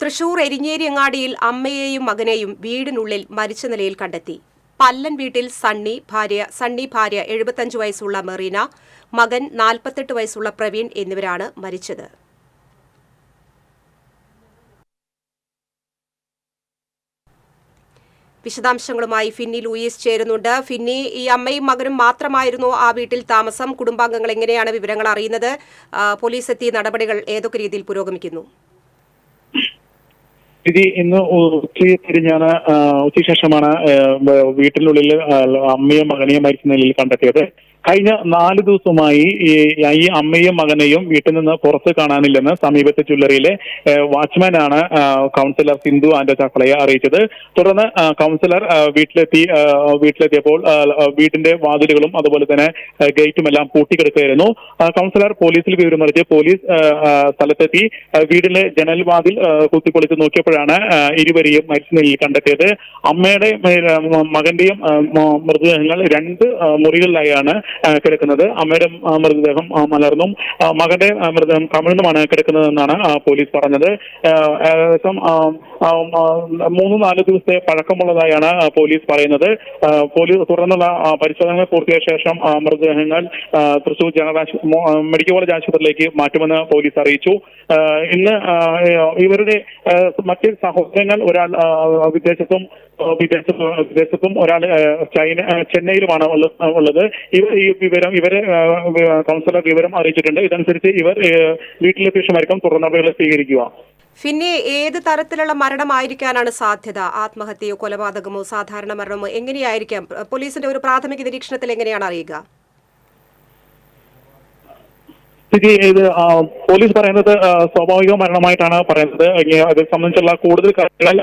തൃശൂർ എരിഞ്ഞേരിയങ്ങാടിയിൽ അമ്മയെയും മകനെയും വീടിനുള്ളിൽ മരിച്ച നിലയിൽ കണ്ടെത്തി. പല്ലൻ വീട്ടിൽ സണ്ണി ഭാര്യ സണ്ണി ഭാര്യ എഴുപത്തഞ്ച് വയസ്സുള്ള മെറീന മകൻ നാൽപ്പത്തെട്ട് വയസ്സുള്ള പ്രവീൺ എന്നിവരാണ് മരിച്ചത്. വിശദാംശങ്ങളുമായി ഫിന്നി ലൂയിസ് ചേരുന്നുണ്ട്. ഫിന്നി ഈ അമ്മയും മകനും മാത്രമായിരുന്നു ആ വീട്ടിൽ താമസം? കുടുംബാംഗങ്ങൾ എങ്ങനെയാണ് വിവരങ്ങൾ അറിയുന്നത്? പോലീസ് എത്തിയ നടപടികൾ ഏതൊക്കെ രീതിയിൽ പുരോഗമിക്കുന്നു? ഇത് ഇന്ന് ഉച്ചയ്ക്ക് തിരിഞ്ഞാണ് ഉച്ചശേഷമാണ് വീട്ടിനുള്ളിൽ അമ്മയും മകനെയും മരിച്ച നിലയിൽ കണ്ടെത്തിയത്. കഴിഞ്ഞ നാല് ദിവസമായി ഈ അമ്മയും മകനെയും വീട്ടിൽ നിന്ന് പുറത്ത് കാണാനില്ലെന്ന് സമീപത്തെ ജ്വല്ലറിയിലെ വാച്ച്മാനാണ് കൗൺസിലർ സിന്ധു ആൻഡോ ചാക്കളയെ അറിയിച്ചത്. തുടർന്ന് കൗൺസിലർ വീട്ടിലെത്തി വീട്ടിലെത്തിയപ്പോൾ വീടിന്റെ വാതിലുകളും അതുപോലെ തന്നെ ഗേറ്റും എല്ലാം പൂട്ടിക്കിടക്കുകയായിരുന്നു കൗൺസിലർ പോലീസിൽ വിവരം നൽകി പോലീസ് സ്ഥലത്തെത്തി വീടിലെ ജനൽ വാതിൽ ആ, കുത്തിപ്പൊളിച്ച് നോക്കിയപ്പോഴാണ് ഇരുവരെയും മരിച്ച നിലയിൽ കണ്ടെത്തിയത്. അമ്മയുടെ മകന്റെയും മൃതദേഹങ്ങൾ രണ്ട് മുറികളിലായാണ് കിടക്കുന്നത്. അമ്മയുടെ മൃതദേഹം മലർന്നും. മകന്റെ മൃതദേഹം കമിഴ്ന്നുമാണ് കിടക്കുന്നതെന്നാണ് പോലീസ് പറഞ്ഞത്. ഏകദേശം മൂന്ന് നാല് ദിവസത്തെ പഴക്കമുള്ളതായാണ് പോലീസ് പറയുന്നത്. പോലീസ് തുടർന്നുള്ള പരിശോധനകൾ പൂർത്തിയായ ശേഷം മൃതദേഹങ്ങൾ തൃശൂർ ജനറൽ മെഡിക്കൽ കോളേജ് ആശുപത്രിയിലേക്ക് മാറ്റുമെന്ന് പോലീസ് അറിയിച്ചു. ഇന്ന് ഇവരുടെ മറ്റ് സഹോദരങ്ങൾ ഒരാൾ വിദേശത്തും ആ, വിദേശത്തും ഒരാൾ ചൈന ചെന്നൈയിലുമാണ് ഉള്ളത്. ഇവർ ഈ വിവരം ഇവരെ കൗൺസിലർ വിവരം അറിയിച്ചിട്ടുണ്ട്. ഇതനുസരിച്ച് ഇവർ വീട്ടിലെ ശേഷമായിരിക്കും തുടർ നടപടികൾ സ്വീകരിക്കുക. പിന്നെ ഏത് തരത്തിലുള്ള മരണമായിരിക്കാനാണ് സാധ്യത? ആത്മഹത്യയോ കൊലപാതകമോ സാധാരണ മരണമോ എങ്ങനെയായിരിക്കാം? പോലീസിന്റെ ഒരു പ്രാഥമിക നിരീക്ഷണത്തിൽ എങ്ങനെയാണ് അറിയുക? സ്ഥിതി ഇത് പോലീസ് പറയുന്നത് സ്വാഭാവിക മരണമായിട്ടാണ് പറയുന്നത്. ഇത് സംബന്ധിച്ചുള്ള കൂടുതൽ കാര്യങ്ങൾ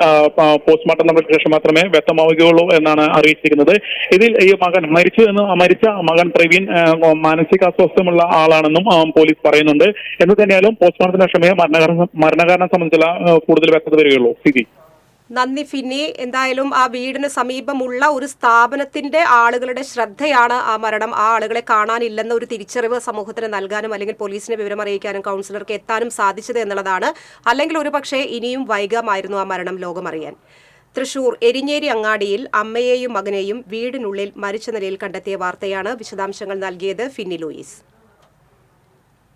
പോസ്റ്റ്മോർട്ടം നടപടിക്ക് ശേഷം മാത്രമേ വ്യക്തമാവുകയുള്ളൂ എന്നാണ് അറിയിച്ചിരിക്കുന്നത്. ഇതിൽ ഈ മകൻ മരിച്ചു എന്ന് മരിച്ച മകൻ പ്രവീൺ ആ, മാനസിക അസ്വസ്ഥമുള്ള ആളാണെന്നും പോലീസ് പറയുന്നുണ്ട്. എന്ന് തന്നെയാലും പോസ്റ്റ്മോർട്ടത്തിന് ശേഷമേ മരണകാരണം മരണകാരണം സംബന്ധിച്ചുള്ള കൂടുതൽ വ്യക്തത വരികയുള്ളൂ. സ്ഥിതി. നന്ദി ഫിന്നി. എന്തായാലും ആ വീടിന് സമീപമുള്ള ഒരു സ്ഥാപനത്തിന്റെ ആളുകളുടെ ശ്രദ്ധയാണ് ആ മരണം. ആ ആളുകളെ കാണാനില്ലെന്ന ഒരു തിരിച്ചറിവ് സമൂഹത്തിന് നൽകാനും അല്ലെങ്കിൽ പോലീസിനെ വിവരം അറിയിക്കാനും കൗൺസിലർക്ക് എത്താനും സാധിച്ചത് എന്നുള്ളതാണ്. അല്ലെങ്കിൽ ഒരുപക്ഷെ ഇനിയും വൈകമായിരുന്നു ആ മരണം ലോകമറിയാൻ. തൃശൂർ എരിഞ്ഞേരി അങ്ങാടിയിൽ അമ്മയെയും മകനെയും വീടിനുള്ളിൽ മരിച്ച നിലയിൽ കണ്ടെത്തിയ വാർത്തയാണ് വിശദാംശങ്ങൾ നൽകിയത് ഫിന്നി ലൂയിസ്.